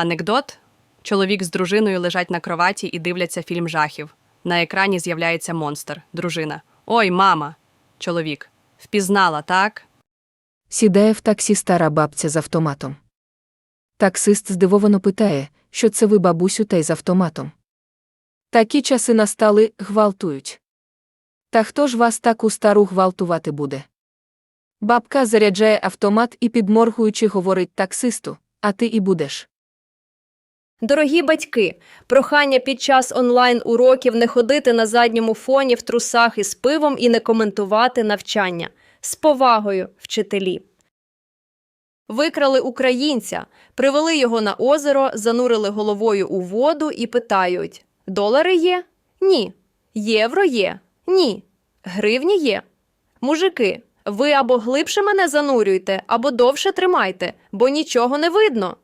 Анекдот: чоловік з дружиною лежать на кроваті і дивляться фільм жахів. На екрані з'являється монстр. Дружина. Ой, мама. Чоловік. Впізнала, так? Сідає в таксі стара бабця з автоматом. Таксист здивовано питає, що це ви, бабусю, та й з автоматом. Такі часи настали, гвалтують. Та хто ж вас таку стару гвалтувати буде? Бабка заряджає автомат і підморгуючи говорить таксисту, а ти і будеш. Дорогі батьки, прохання під час онлайн-уроків не ходити на задньому фоні в трусах із пивом і не коментувати навчання. З повагою, вчителі. Викрали українця, привели його на озеро, занурили головою у воду і питають: Долари є? Ні. Євро є? Ні. Гривні є? Мужики, ви або глибше мене занурюйте, або довше тримайте, бо нічого не видно.